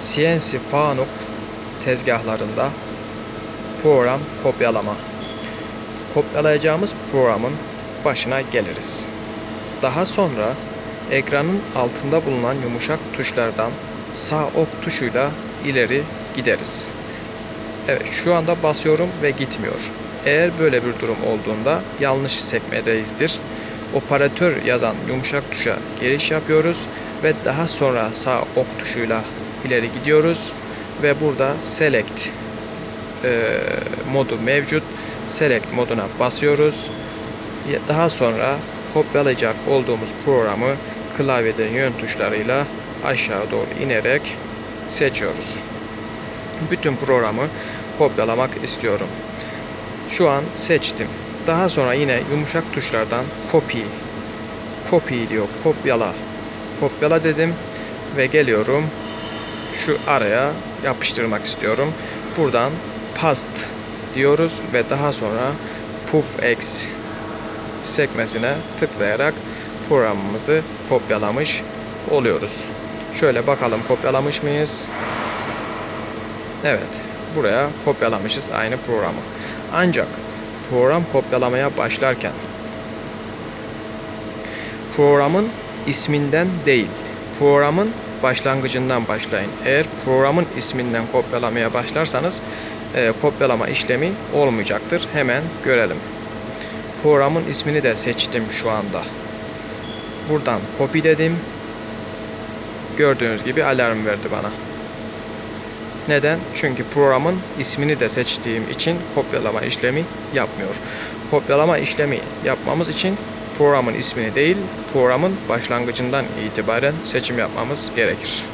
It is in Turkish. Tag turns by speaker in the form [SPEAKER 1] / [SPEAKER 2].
[SPEAKER 1] CNC Fanuc tezgahlarında program kopyalama. Kopyalayacağımız programın başına geliriz. Daha sonra ekranın altında bulunan yumuşak tuşlardan sağ ok tuşuyla ileri gideriz. Evet şu anda basıyorum ve gitmiyor. Eğer böyle bir durum olduğunda yanlış sekmedeyizdir. Operatör yazan yumuşak tuşa giriş yapıyoruz ve daha sonra sağ ok tuşuyla ileri gidiyoruz ve burada select e, modu mevcut. Select moduna basıyoruz. Daha sonra kopyalayacak olduğumuz programı klavyede yön tuşlarıyla aşağı doğru inerek seçiyoruz. Bütün programı kopyalamak istiyorum. Şu an seçtim. Daha sonra yine yumuşak tuşlardan copy copy diyor. Kopyala. Kopyala dedim ve geliyorum. Şu araya yapıştırmak istiyorum. Buradan paste diyoruz ve daha sonra puff x sekmesine tıklayarak programımızı kopyalamış oluyoruz. Şöyle bakalım kopyalamış mıyız? Evet. Buraya kopyalamışız aynı programı. Ancak program kopyalamaya başlarken programın isminden değil, programın başlangıcından başlayın. Eğer programın isminden kopyalamaya başlarsanız e, kopyalama işlemi olmayacaktır. Hemen görelim. Programın ismini de seçtim şu anda. Buradan copy dedim. Gördüğünüz gibi alarm verdi bana. Neden? Çünkü programın ismini de seçtiğim için kopyalama işlemi yapmıyor. Kopyalama işlemi yapmamız için programın ismini değil, programın başlangıcından itibaren seçim yapmamız gerekir.